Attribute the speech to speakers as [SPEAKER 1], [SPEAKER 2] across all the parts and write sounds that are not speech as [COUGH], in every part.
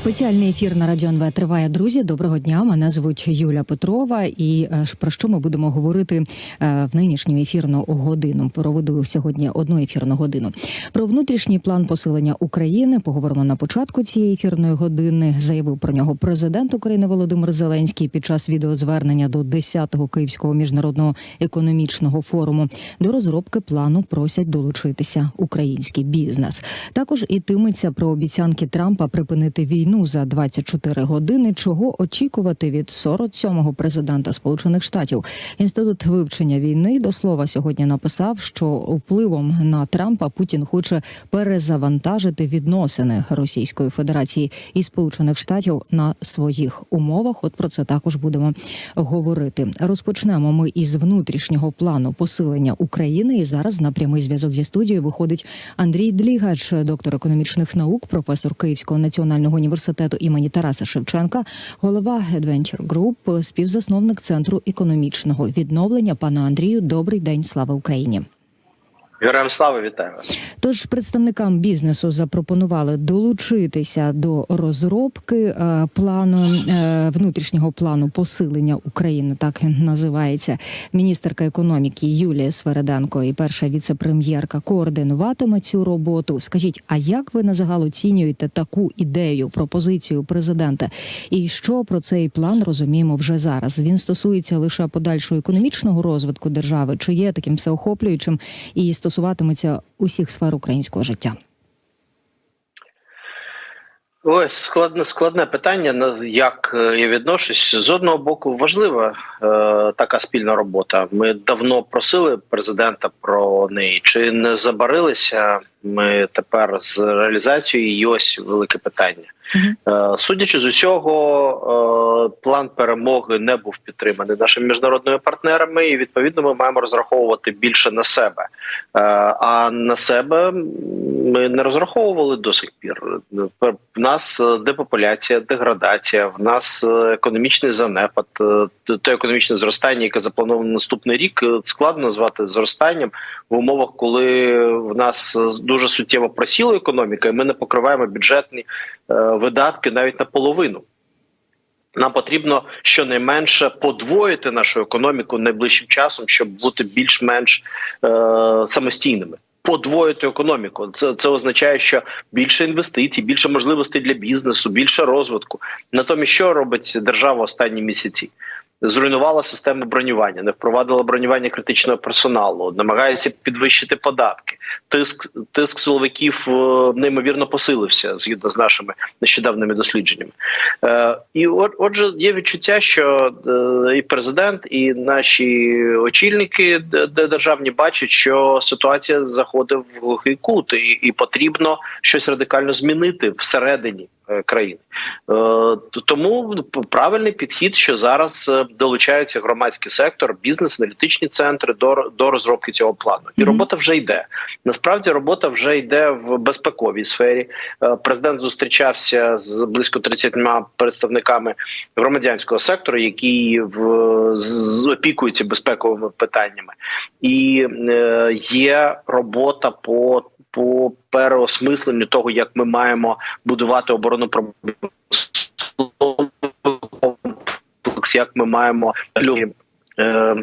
[SPEAKER 1] Спеціальний ефір на Радіо НВ триває. Друзі, доброго дня. Мене звуть Юля Петрова. І е, про що ми будемо говорити е, в нинішню ефірну годину? Проведу сьогодні одну ефірну годину. Про внутрішній план посилення України поговоримо на початку цієї ефірної години. Заявив про нього президент України Володимир Зеленський під час відеозвернення до 10-го Київського міжнародного економічного форуму. До розробки плану просять долучитися український бізнес. Також ітиметься про обіцянки Трампа припинити війну за 24 години. Чого очікувати від 47-го президента Сполучених Штатів? Інститут вивчення війни до слова сьогодні написав, що впливом на Трампа Путін хоче перезавантажити відносини Російської Федерації і Сполучених Штатів на своїх умовах. От про це також будемо говорити. Розпочнемо ми із внутрішнього плану посилення України. І зараз на прямий зв'язок зі студією виходить Андрій Длігач, доктор економічних наук, професор Київського національного університету імені Тараса Шевченка, голова Adventure Group, співзасновник центру економічного відновлення. Пана Андрію, добрий день, слава Україні.
[SPEAKER 2] Героям слава вітаю вас.
[SPEAKER 1] Тож представникам бізнесу запропонували долучитися до розробки е, плану е, внутрішнього плану посилення України. Так називається міністерка економіки Юлія Свереденко і перша віце-прем'єрка координуватиме цю роботу. Скажіть, а як ви на загал оцінюєте таку ідею, пропозицію президента? І що про цей план розуміємо вже зараз? Він стосується лише подальшого економічного розвитку держави, чи є таким всеохоплюючим і стосуватиметься усіх сфер українського життя?
[SPEAKER 2] Ой, складне складне питання. як е, я відношусь з одного боку, важлива е, така спільна робота. Ми давно просили президента про неї. Чи не забарилися ми тепер з реалізацією? І ось велике питання. Е, Судячи з усього, е, план перемоги не був підтриманий нашими міжнародними партнерами, і відповідно ми маємо розраховувати більше на себе. Е, А на себе ми не розраховували до сих пір. В нас депопуляція, деградація, в нас економічний занепад, те економічне зростання, яке заплановано на наступний рік, складно назвати зростанням в умовах, коли в нас дуже суттєво просіла економіка, і ми не покриваємо бюджетні видатки навіть наполовину. Нам потрібно щонайменше подвоїти нашу економіку найближчим часом, щоб бути більш-менш е, самостійними. Подвоїти економіку. Це це означає, що більше інвестицій, більше можливостей для бізнесу, більше розвитку. Натомість, що робить держава останні місяці? Зруйнувала систему бронювання, не впровадила бронювання критичного персоналу, намагається підвищити податки. Тиск тиск силовиків е, неймовірно посилився згідно з нашими нещодавними дослідженнями. Е, І от, отже, є відчуття, що е, і президент, і наші очільники де- де державні бачать, що ситуація заходить в глухий кут, і, і потрібно щось радикально змінити всередині країни. Е, Тому правильний підхід, що зараз е, долучається громадський сектор, бізнес, аналітичні центри до, до розробки цього плану. І робота вже йде. Насправді робота вже йде в безпековій сфері. Е, Президент зустрічався з близько 30 представниками громадянського сектору, які в опікуються безпековими питаннями, і е, є робота по. По переосмисленню того, як ми маємо будувати оборону комплекс, як ми маємо е,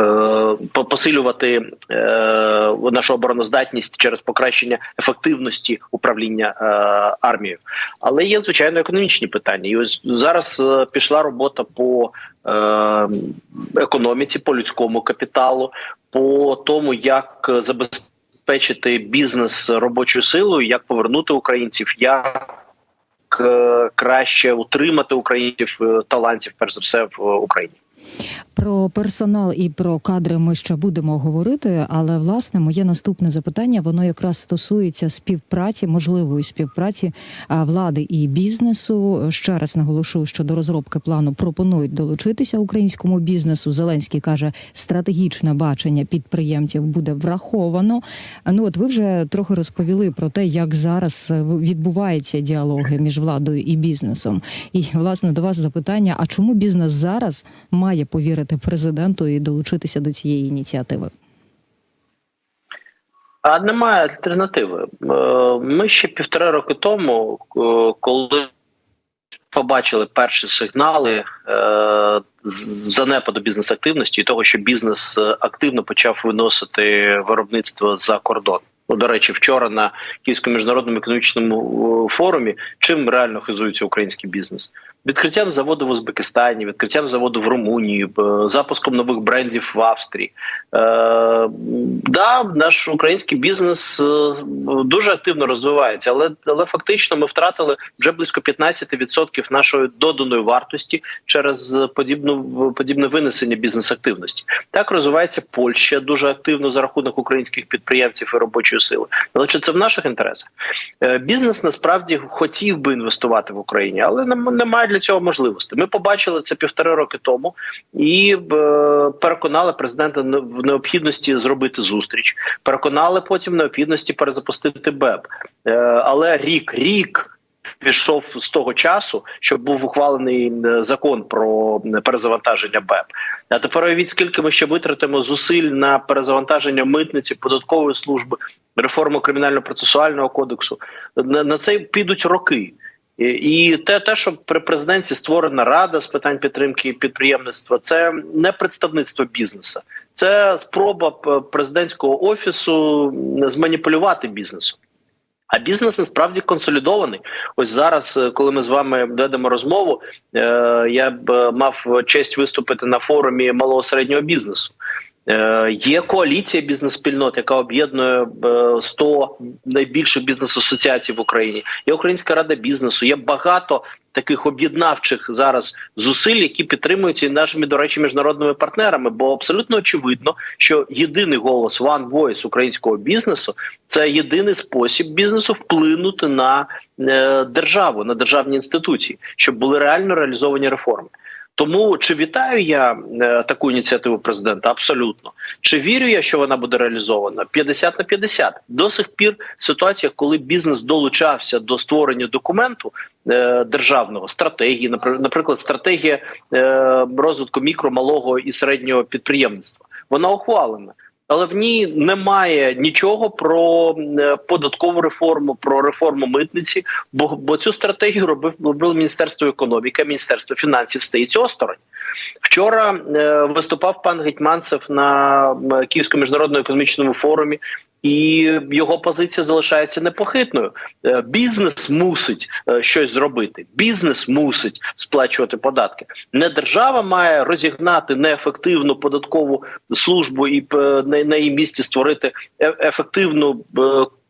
[SPEAKER 2] е, посилювати е, нашу обороноздатність через покращення ефективності управління е, армією. Але є звичайно економічні питання. І ось зараз пішла робота по економіці, по людському капіталу, по тому, як забезпечити бізнес робочою силою, як повернути українців, як е, краще утримати українців е, талантів, перш за все в Україні.
[SPEAKER 1] Про персонал і про кадри ми ще будемо говорити, але власне моє наступне запитання воно якраз стосується співпраці, можливої співпраці влади і бізнесу. Ще раз наголошу, що до розробки плану пропонують долучитися українському бізнесу. Зеленський каже, стратегічне бачення підприємців буде враховано. Ну от ви вже трохи розповіли про те, як зараз відбуваються діалоги між владою і бізнесом. І власне до вас запитання: а чому бізнес зараз має повірити президенту і долучитися до цієї ініціативи?
[SPEAKER 2] А немає альтернативи. Е, Ми ще півтора роки тому, е, коли побачили перші сигнали е, занепаду бізнес-активності і того, що бізнес активно почав виносити виробництво за кордон. Ну, до речі, вчора на Київському міжнародному економічному форумі чим реально хизується український бізнес? Відкриттям заводу в Узбекистані, відкриттям заводу в Румунії, е, запуском нових брендів в Австрії. Е, да, наш український бізнес е, дуже активно розвивається, але, але фактично ми втратили вже близько 15% нашої доданої вартості через подібну подібне винесення бізнес-активності. Так розвивається Польща дуже активно за рахунок українських підприємців і робочої сили. Але чи це в наших інтересах? Е, Бізнес насправді хотів би інвестувати в Україні, але немає для цього можливості. Ми побачили це півтори роки тому і е, переконали президента в необхідності зробити зустріч. Переконали потім в необхідності перезапустити БЕБ. Е, але рік, рік. Пішов з того часу, щоб був ухвалений е, закон про перезавантаження БЕП. А тепер уявіть, скільки ми ще витратимо зусиль на перезавантаження митниці, податкової служби, реформу кримінально-процесуального кодексу. На це підуть роки. І, те, те, що при президенті створена рада з питань підтримки підприємництва, це не представництво бізнесу, це спроба президентського офісу зманіпулювати бізнесом. А бізнес насправді консолідований. Ось зараз, е, коли ми з вами ведемо розмову, е, я б е, мав честь виступити на форумі малого середнього бізнесу. Е, Є коаліція бізнес-спільнот, яка об'єднує е, 100 найбільших бізнес-асоціацій в Україні. Є Українська рада бізнесу. Є багато таких об'єднавчих зараз зусиль, які підтримуються і нашими, до речі, міжнародними партнерами. Бо абсолютно очевидно, що єдиний голос One Voice українського бізнесу це єдиний спосіб бізнесу вплинути на е, державу, на державні інституції, щоб були реально реалізовані реформи. Тому чи вітаю я е, таку ініціативу президента? Абсолютно. Чи вірю я, що вона буде реалізована? 50 на 50. До сих пір ситуація, коли бізнес долучався до створення документу е, державного стратегії, напри- наприклад, стратегія е, розвитку мікро, малого і середнього підприємництва, вона ухвалена. Але в ній немає нічого про е, податкову реформу, про реформу митниці, бо, бо цю стратегію робив робило Міністерство економіки, Міністерство фінансів стоїть осторонь. Вчора е, виступав пан Гетьманцев на Київському міжнародному економічному форумі, і його позиція залишається непохитною. Е, бізнес мусить е, щось зробити. Бізнес мусить сплачувати податки. Не держава має розігнати неефективну податкову службу і е, на, її місці створити ефективну.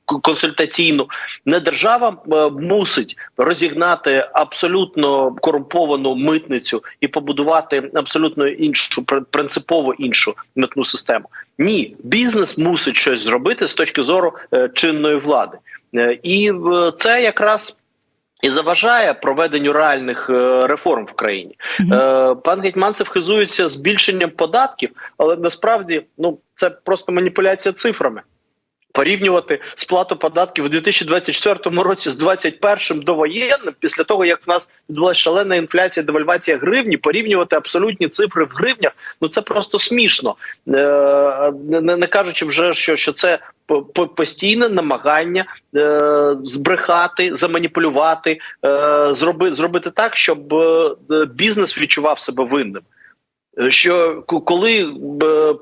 [SPEAKER 2] Консультаційну не держава е, мусить розігнати абсолютно корумповану митницю і побудувати абсолютно іншу пр- принципово іншу митну систему. Ні, бізнес мусить щось зробити з точки зору е, чинної влади, Е, і це якраз. І заважає проведенню реальних реформ в країні. Е, пан Гетьманцев хизується збільшенням податків, але насправді ну це просто маніпуляція цифрами. Порівнювати сплату податків у 2024 році з 2021 довоєнним, після того як в нас відбулася шалена інфляція, девальвація гривні, порівнювати абсолютні цифри в гривнях, ну це просто смішно, е, не, кажучи вже, що, що це по- по- постійне намагання е, збрехати, заманіпулювати, е, зроби, зробити так, щоб бізнес відчував себе винним. Що коли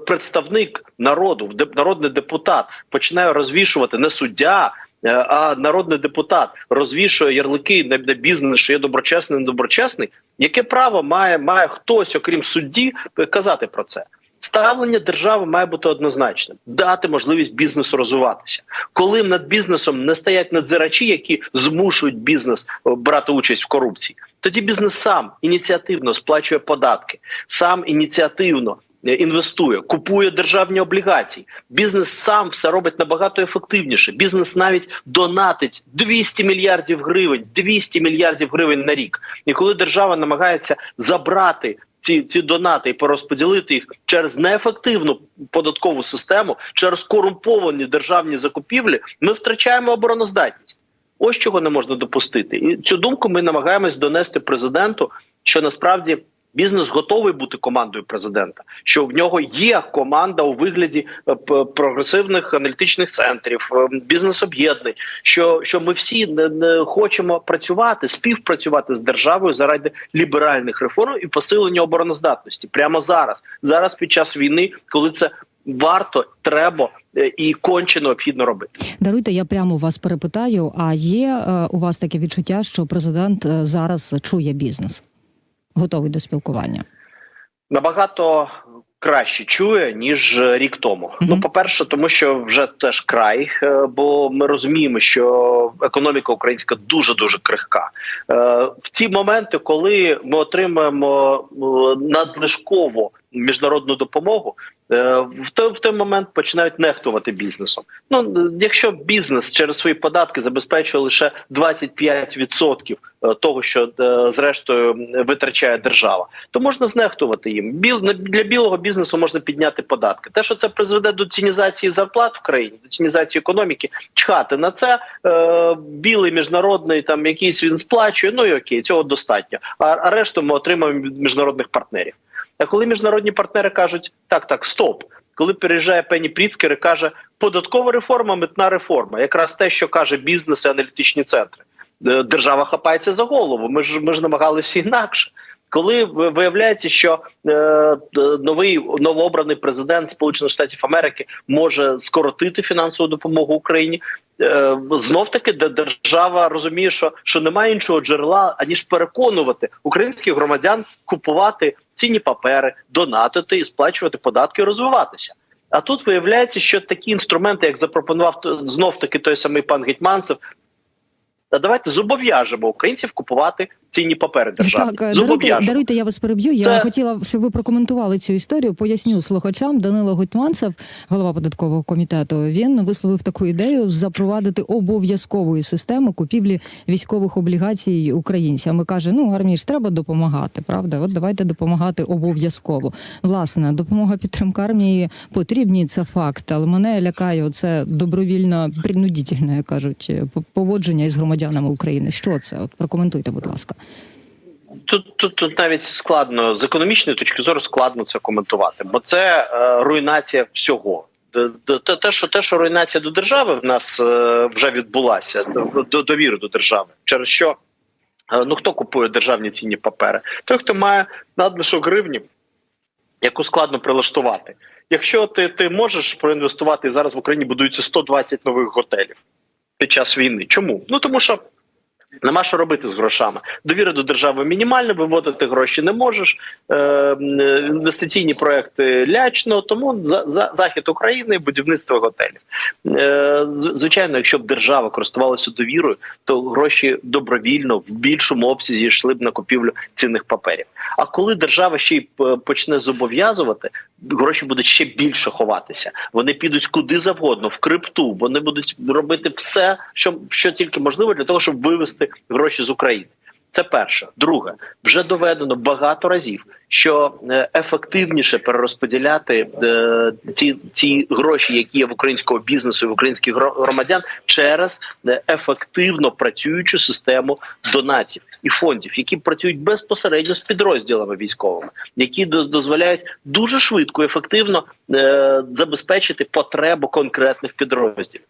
[SPEAKER 2] представник народу, народний депутат починає розвішувати не суддя, е, а народний депутат розвішує ярлики на бізнес, що є доброчесний, недоброчесний, яке право має, має хтось, окрім судді, казати про це? Ставлення держави має бути однозначним: дати можливість бізнесу розвиватися. Коли над бізнесом не стоять надзирачі, які змушують бізнес е, брати участь в корупції, тоді бізнес сам ініціативно сплачує податки, сам ініціативно е, інвестує, купує державні облігації. Бізнес сам все робить набагато ефективніше. Бізнес навіть донатить 200 мільярдів гривень, 200 мільярдів гривень на рік. І коли держава намагається забрати ці, ці донати і порозподілити їх через неефективну податкову систему, через корумповані державні закупівлі, ми втрачаємо обороноздатність. Ось чого не можна допустити, і цю думку ми намагаємось донести президенту, що насправді Бізнес готовий бути командою президента. Що в нього є команда у вигляді е, прогресивних аналітичних центрів, е, бізнес-об'єднань. Що, що ми всі не, не хочемо працювати, співпрацювати з державою заради ліберальних реформ і посилення обороноздатності прямо зараз, зараз під час війни, коли це варто, треба е, і конче необхідно робити.
[SPEAKER 1] Даруйте, я прямо вас перепитаю. А є у вас таке відчуття, що президент зараз чує бізнес, готовий до спілкування?
[SPEAKER 2] набагато краще чує ніж е, рік тому.
[SPEAKER 1] Мгм.
[SPEAKER 2] Ну, по перше, тому що вже теж край, е, бо ми розуміємо, що економіка українська дуже дуже крихка. Е, В ті моменти, коли ми отримаємо надлишково надлишкову міжнародну допомогу. Е, В той в той момент починають нехтувати бізнесом. Ну якщо бізнес через свої податки забезпечує лише 25% е, того, що е, зрештою витрачає держава, то можна знехтувати їм. Біл для білого бізнесу можна підняти податки. Те, що це призведе до цінізації зарплат в країні, до цінізації економіки, чхати на це. Е, білий міжнародний там якийсь він сплачує. Ну і окей, цього достатньо. А решту ми отримаємо від міжнародних партнерів. А коли міжнародні партнери кажуть, так, так, стоп. Коли переїжджає Пені Пріцкер і каже, податкова реформа, митна реформа, якраз те, що каже бізнес і аналітичні центри. Е, Держава хапається за голову. Ми ж ми ж намагалися інакше. Коли виявляється, що е, новий новообраний президент Сполучених Штатів Америки може скоротити фінансову допомогу Україні, е, знов таки де держава розуміє, що, що немає іншого джерела аніж переконувати українських громадян купувати цінні папери, донатити і сплачувати податки, і розвиватися. А тут виявляється, що такі інструменти, як запропонував знов таки той самий пан Гетьманцев, та давайте зобов'яжемо українців купувати цінні папери державні.
[SPEAKER 1] Так, е, даруйте, даруйте, я вас переб'ю. Я
[SPEAKER 2] Це-
[SPEAKER 1] хотіла, щоб ви прокоментували цю історію. Поясню слухачам. Данило Гетьманцев, голова податкового комітету, він висловив таку ідею запровадити обов'язкової системи купівлі військових облігацій українцям. І каже: ну армії ж треба допомагати, правда? От давайте допомагати обов'язково. Власне, допомога підтримка армії потрібні, це факт. Але мене лякає оце добровільно принудительне, як кажуть, по- поводження із громадянами України. Що це? От прокоментуйте, будь ласка.
[SPEAKER 2] Тут, тут, тут навіть складно з економічної точки зору складно це коментувати, бо це е, руйнація всього. Те, те, що те, що руйнація до держави в нас е, вже відбулася, до, до довіри до держави, через що е, ну хто купує державні цінні папери? Той, хто має надлишок гривні, яку складно прилаштувати. Якщо ти, ти можеш проінвестувати зараз в Україні будується 120 нових готелів під час війни. Чому? Ну тому що. Нема що робити з грошами. Довіра до держави мінімальна, виводити гроші не можеш. Е, е, інвестиційні проекти лячно, тому за, за захід України, будівництво готелів. Е, звичайно, якщо б держава користувалася довірою, то гроші добровільно в більшому обсязі йшли б на купівлю цінних паперів. А коли держава ще й е, почне зобов'язувати, гроші будуть ще більше ховатися. Вони підуть куди завгодно, в крипту. Вони будуть робити все, що, що тільки можливо, для того, щоб вивести гроші з України. Це перше. Друге, вже доведено багато разів, що е, ефективніше перерозподіляти е, ці, ці гроші, які є в українського бізнесу і в українських громадян, через е, ефективно працюючу систему донатів і фондів, які працюють безпосередньо з підрозділами військовими, які до- дозволяють дуже швидко і ефективно е, забезпечити потребу конкретних підрозділів.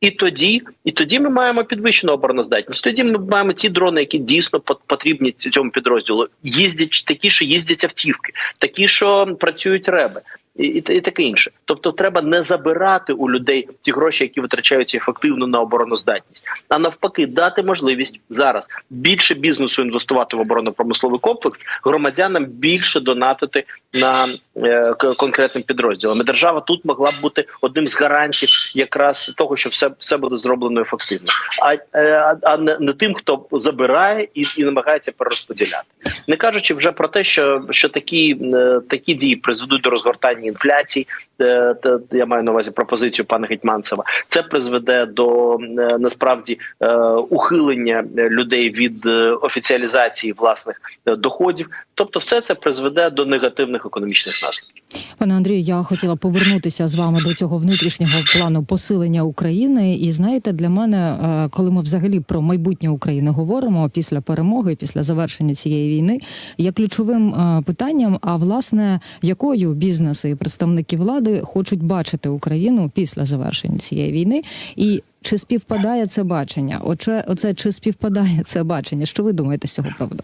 [SPEAKER 2] І тоді, і тоді ми маємо підвищену обороноздатність. Тоді ми маємо ті дрони, які дійсно пот- потрібні цьому підрозділу. Їздять такі, що їздять автівки, такі, що працюють реби. І, і, таке інше. Тобто, треба не забирати у людей ті гроші, які витрачаються ефективно на обороноздатність, а навпаки, дати можливість зараз більше бізнесу інвестувати в оборонно-промисловий комплекс, громадянам більше донатити на е, конкретним підрозділам. Держава тут могла б бути одним з гарантів якраз того, що все, все буде зроблено ефективно, а, е, а не, не тим, хто забирає і, і намагається перерозподіляти, не кажучи вже про те, що, що такі, е, такі дії призведуть до розгортання інфляції. е, Я маю на увазі пропозицію пана Гетьманцева. Це призведе до е, насправді е, ухилення людей від офіціалізації власних доходів. Тобто, все це призведе до негативних економічних наслідків.
[SPEAKER 1] Пане Андрію, я хотіла повернутися з вами до цього внутрішнього плану посилення України. І знаєте, для мене, коли ми взагалі про майбутнє України говоримо після перемоги, після завершення цієї війни, є ключовим питанням: а власне, якою бізнеси представники влади хочуть бачити Україну після завершення цієї війни, і чи співпадає це бачення? Оце, оце чи співпадає це бачення? Що ви думаєте з цього приводу?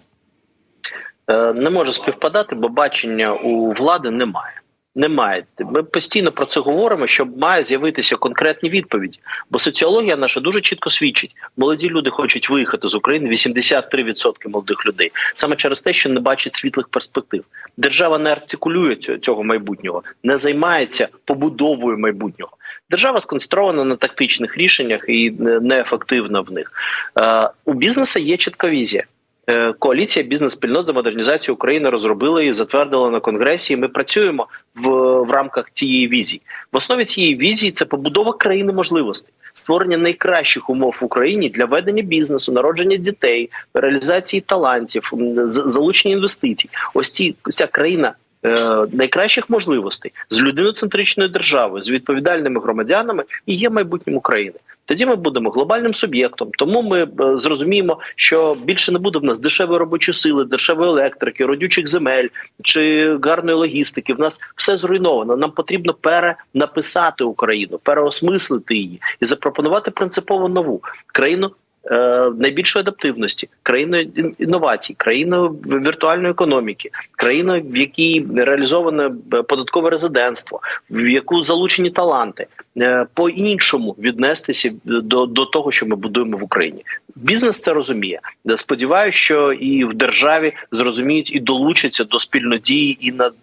[SPEAKER 2] Е, Не може співпадати, бо бачення у влади немає. Немає. Ми постійно про це говоримо, що має з'явитися конкретні відповіді. Бо соціологія наша дуже чітко свідчить: молоді люди хочуть виїхати з України. 83% молодих людей саме через те, що не бачать світлих перспектив. Держава не артикулює цього майбутнього, не займається побудовою майбутнього. Держава сконцентрована на тактичних рішеннях і неефективна в них. Е, у бізнесу є чітка візія. Е, Коаліція бізнес-спільнот за модернізацію України розробила і затвердила на конгресі. І ми працюємо в, в рамках цієї візії. В основі цієї візії це побудова країни можливостей, створення найкращих умов в Україні для ведення бізнесу, народження дітей, реалізації талантів, залучення інвестицій. Ось ці ця країна. Е, Найкращих можливостей з людиноцентричною державою, з відповідальними громадянами і є майбутнім України. Тоді ми будемо глобальним суб'єктом. Тому ми е, зрозуміємо, що більше не буде в нас дешевої робочої сили, дешевої електрики, родючих земель чи гарної логістики. В нас все зруйновано. Нам потрібно перенаписати Україну, переосмислити її і запропонувати принципово нову країну. Е, Найбільшої адаптивності, країною інновацій, країною віртуальної економіки, країною, в якій реалізоване е, податкове резидентство, в яку залучені таланти, е, по-іншому віднестися до, до того, що ми будуємо в Україні. Бізнес це розуміє. Сподіваюся, що і в державі зрозуміють і долучаться до спільнодії і над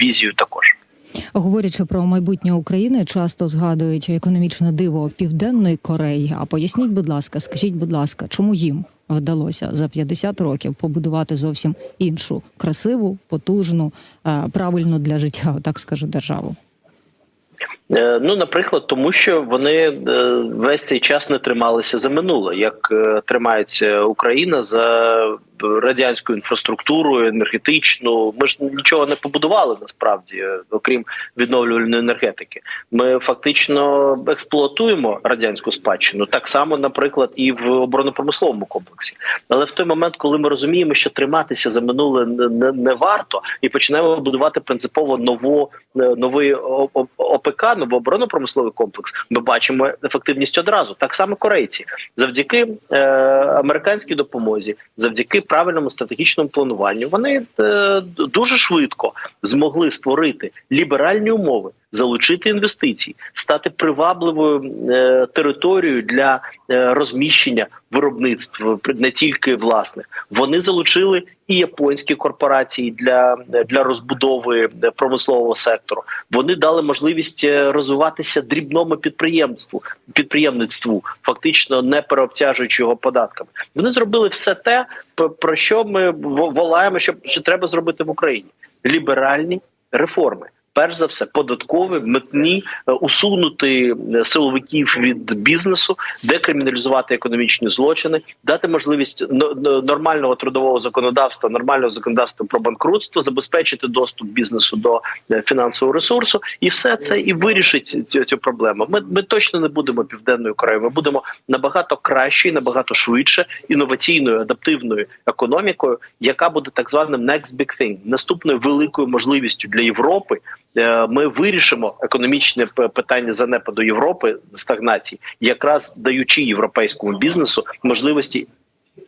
[SPEAKER 2] візією також.
[SPEAKER 1] Говорячи про майбутнє України, часто згадують економічне диво Південної Кореї. А поясніть, будь ласка, скажіть, будь ласка, чому їм вдалося за 50 років побудувати зовсім іншу красиву, потужну, е, правильну для життя, так скажу, державу?
[SPEAKER 2] Е, Ну, наприклад, тому що вони е, весь цей час не трималися за минуле, як е, тримається Україна за радянську інфраструктуру, енергетичну. Ми ж нічого не побудували насправді, окрім відновлювальної енергетики. Ми фактично експлуатуємо радянську спадщину, так само, наприклад, і в оборонно-промисловому комплексі. Але в той момент, коли ми розуміємо, що триматися за минуле не, не, варто, і починаємо будувати принципово нову новий О- О- ОПК, новий оборонно-промисловий комплекс, ми бачимо ефективність одразу. Так само корейці, завдяки е, американській допомозі, завдяки правильному стратегічному плануванню, вони е, дуже швидко змогли створити ліберальні умови. Залучити інвестиції, стати привабливою е, територією для е, розміщення виробництв не тільки власних. Вони залучили і японські корпорації для, для розбудови е, промислового сектору. Вони дали можливість е, розвиватися дрібному підприємству, підприємництву, фактично не переобтяжуючи його податками. Вони зробили все те, про що ми волаємо, що, що треба зробити в Україні: ліберальні реформи. Перш за все, податкові, митні, е, усунути е, силовиків від бізнесу, декриміналізувати економічні злочини, дати можливість но- но- нормального трудового законодавства, нормального законодавства про банкрутство, забезпечити доступ бізнесу до е, фінансового ресурсу, і все це і вирішить цю проблему. Ми, ми точно не будемо південною Кореєю. Ми будемо набагато кращою, набагато швидше, інноваційною, адаптивною економікою, яка буде так званим next big thing, наступною великою можливістю для Європи. Е, Ми вирішимо економічне питання занепаду Європи стагнації, якраз даючи європейському бізнесу можливості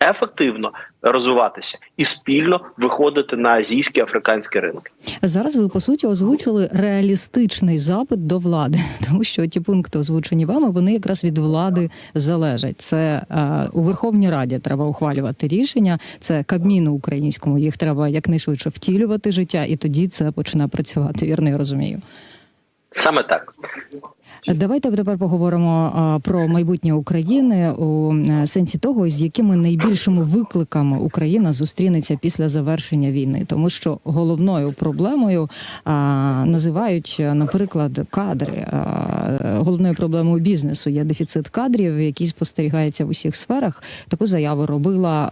[SPEAKER 2] ефективно розвиватися і спільно виходити на азійські африканські ринки.
[SPEAKER 1] Зараз ви по суті озвучили реалістичний запит до влади, [LAUGHS] тому що ті пункти, озвучені вами, вони якраз від влади залежать. Це е, у Верховній Раді треба ухвалювати рішення. Це Кабміну українському. Їх треба якнайшвидше втілювати життя, і тоді це почне працювати. Вірно, я розумію.
[SPEAKER 2] Саме так.
[SPEAKER 1] Давайте тепер поговоримо про майбутнє України у е, сенсі того, з якими найбільшими викликами Україна зустрінеться після завершення війни, тому що головною проблемою називають, е, наприклад, кадри. Головною проблемою бізнесу є дефіцит кадрів, який спостерігається в усіх сферах. Таку заяву робила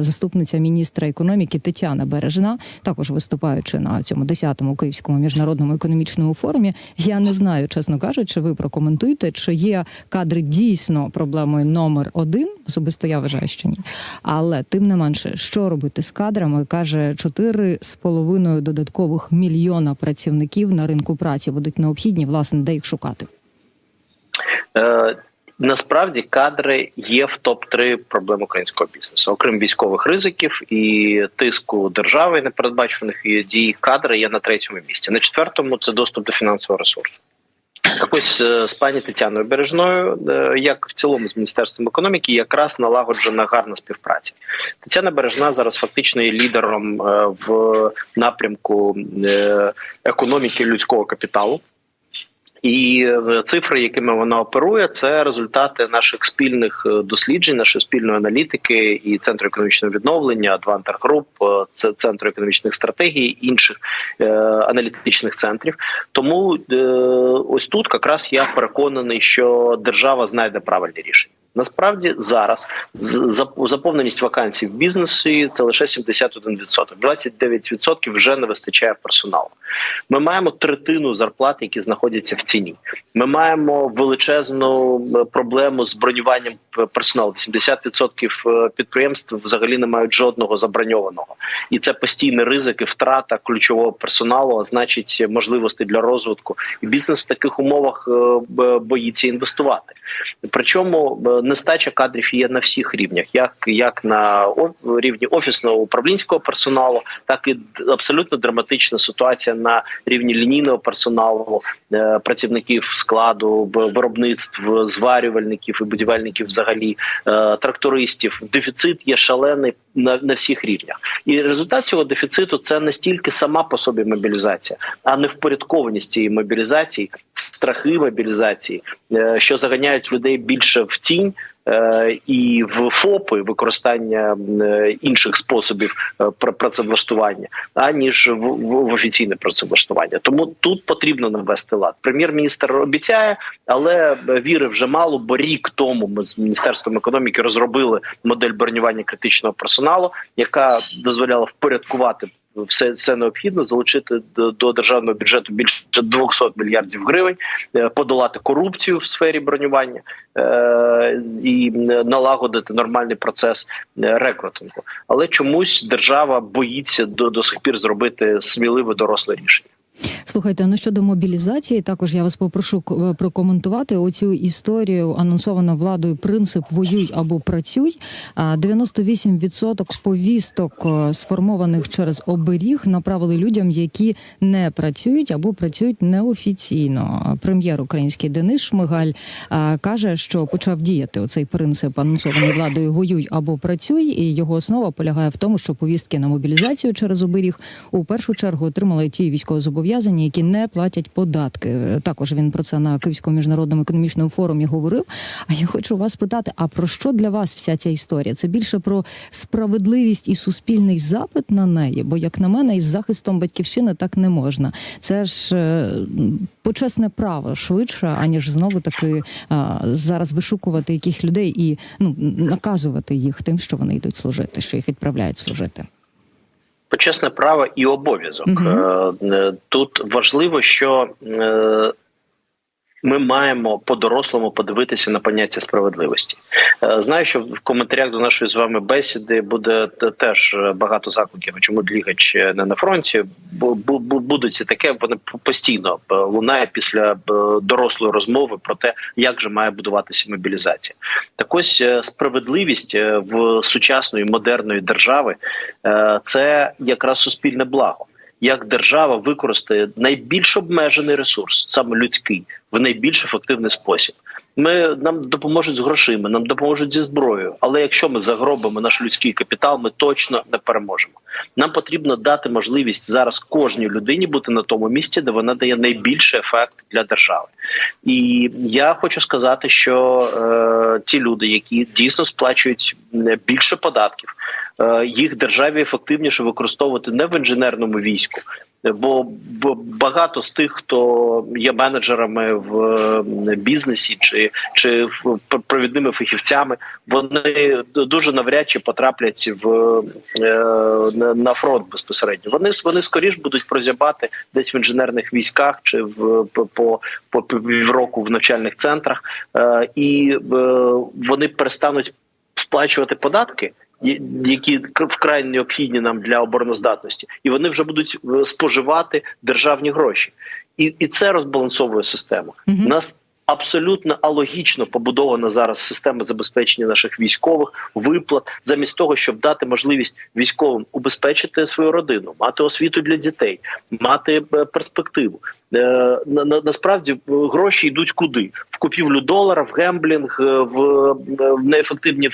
[SPEAKER 1] заступниця міністра економіки Тетяна Бережна, також виступаючи на цьому 10-му київському міжнародному економічному форумі. Я не знаю, чесно кажучи, ви прокоментуєте, чи є кадри дійсно проблемою номер один. Особисто я вважаю, що ні. Але тим не менше, що робити з кадрами, каже 4,5 додаткових мільйона працівників на ринку праці будуть необхідні, власне, де їх шукати.
[SPEAKER 2] Е, Насправді кадри є в топ 3 проблем українського бізнесу, окрім військових ризиків і тиску держави непередбачених дій. Кадри є на третьому місці. На четвертому це доступ до фінансового ресурсу. Ось е, з пані Тетяною Бережною, е, як в цілому з міністерством економіки, якраз налагоджена гарна співпраця. Тетяна Бережна зараз фактично є лідером е, в напрямку економіки людського капіталу. І е, цифри, якими вона оперує, це результати наших спільних е, досліджень, нашої спільної аналітики і центру економічного відновлення, Адвантер Груп, е, це центру економічних стратегій, інших е, аналітичних центрів. Тому е, ось тут якраз я переконаний, що держава знайде правильні рішення. Насправді зараз заповненість вакансій в бізнесі це лише 71%. 29% вже не вистачає персоналу. Ми маємо третину зарплат, які знаходяться в ціні. Ми маємо величезну е, проблему з бронюванням персоналу. 80% е, підприємств взагалі не мають жодного заброньованого, і це постійні ризики, втрата ключового персоналу, а значить можливості для розвитку. І бізнес в таких умовах е, боїться інвестувати. Причому нестача кадрів є на всіх рівнях, як, як на рівні офісного управлінського персоналу, так і абсолютно драматична ситуація на рівні лінійного персоналу, е, працівників складу, виробництв, зварювальників і будівельників, взагалі е, трактористів. Дефіцит є шалений на, на всіх рівнях. І результат цього дефіциту це настільки сама по собі мобілізація, а не впорядкованість цієї мобілізації, страхи мобілізації, е, що заганяють людей більше в тінь. Е, І в ФОПи використання е, інших способів е, працевлаштування, аніж в, офіційне працевлаштування. Тому тут потрібно навести лад. Прем'єр-міністр обіцяє, але віри вже мало. Бо рік тому ми з міністерством економіки розробили модель бронювання критичного персоналу, яка дозволяла впорядкувати все, це необхідно залучити до, до державного бюджету більше 200 мільярдів гривень, е, подолати корупцію в сфері бронювання е, і налагодити нормальний процес е, рекрутингу. Але чомусь держава боїться до, до сих пір зробити сміливе доросле рішення.
[SPEAKER 1] Слухайте, ну щодо мобілізації, також я вас попрошу е, прокоментувати оцю історію анонсовано владою принцип воюй або працюй. А 98% повісток е, сформованих через оберіг направили людям, які не працюють або працюють неофіційно. Прем'єр український Денис Шмигаль каже, що почав діяти оцей принцип анонсований владою воюй або працюй, і його основа полягає в тому, що повістки на мобілізацію через оберіг у першу чергу отримали ті військовозобов'язані, які не платять податки. Також він про це на Київському міжнародному економічному форумі говорив. А я хочу вас питати: а про що для вас вся ця історія? Це більше про справедливість і суспільний запит на неї? Бо, як на мене, із захистом батьківщини так не можна. Це ж е, почесне право швидше, аніж знову таки зараз вишукувати яких людей і ну наказувати їх тим, що вони йдуть служити, що їх відправляють служити.
[SPEAKER 2] Почесне право і обов'язок. Е, Тут важливо, що е, ми маємо по-дорослому подивитися на поняття справедливості. Е, Знаю, що в коментарях до нашої з вами бесіди буде теж е, багато закликів. Чому Длігач е, не на фронті? Бу- бу- бу- Будуть і таке, вони постійно лунає після дорослої розмови про те, як же має будуватися мобілізація. Так ось справедливість в сучасної модерної держави це якраз суспільне благо. Як держава використає найбільш обмежений ресурс, саме людський, в найбільш ефективний спосіб. Ми нам допоможуть з грошима, нам допоможуть зі зброєю. Але якщо ми загробимо наш людський капітал, ми точно не переможемо. Нам потрібно дати можливість зараз кожній людині бути на тому місці, де вона дає найбільший ефект для держави. І я хочу сказати, що е, ті люди, які дійсно сплачують е, більше податків, їх державі ефективніше використовувати не в інженерному війську. Бо багато з тих, хто є менеджерами в е, бізнесі чи чи провідними фахівцями, вони дуже навряд чи потраплять в е, на- фронт безпосередньо. Вони вони скоріш будуть прозябати десь в інженерних військах чи в по по, півроку в навчальних центрах, е, і е, вони перестануть сплачувати податки. Які вкрай необхідні нам для обороноздатності, і вони вже будуть е, споживати державні гроші, і, і це розбалансовує систему.
[SPEAKER 1] Угу.
[SPEAKER 2] У нас абсолютно алогічно побудована зараз система забезпечення наших військових виплат, замість того, щоб дати можливість військовим убезпечити свою родину, мати освіту для дітей, мати е, перспективу. Е, на, на, насправді гроші йдуть куди? В купівлю долара, в гемблінг, е, в, неефективні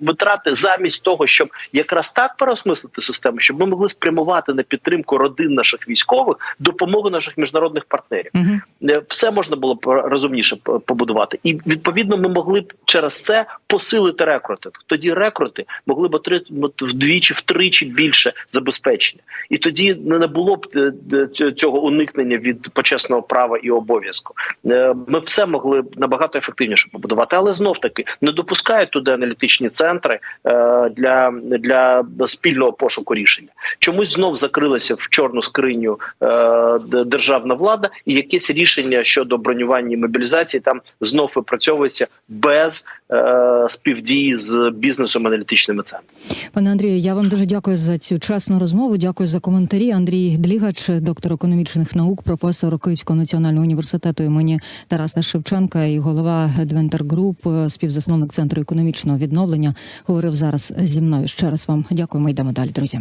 [SPEAKER 2] витрати, замість того, щоб якраз так переосмислити систему, щоб ми могли спрямувати на підтримку родин наших військових, допомогу наших міжнародних партнерів.
[SPEAKER 1] Угу.
[SPEAKER 2] Все можна було б розумніше побудувати, і відповідно ми могли б через це посилити рекрутинг. Тоді рекрути могли б отримати вдвічі, втричі більше забезпечення, і тоді не було б е, е, цього- уникнення від почесного права і обов'язку. Е, Ми все могли б набагато ефективніше побудувати, але знов таки не допускають туди аналітичні центри для, для спільного пошуку рішення. Чомусь знов закрилася в чорну скриню державна влада, і якесь рішення щодо бронювання і мобілізації там знов випрацьовується без е, співдії з бізнесом аналітичними центрами.
[SPEAKER 1] Пане Андрію, я вам дуже дякую за цю чесну розмову. Дякую за коментарі. Андрій Длігач, доктор економічних наук, професор Київського національного університету імені Тараса Шевченка і голова Adventure Group, співзасновник центру економічного відновлення, говорив зараз зі мною. Ще раз вам дякуємо. Йдемо далі, друзі.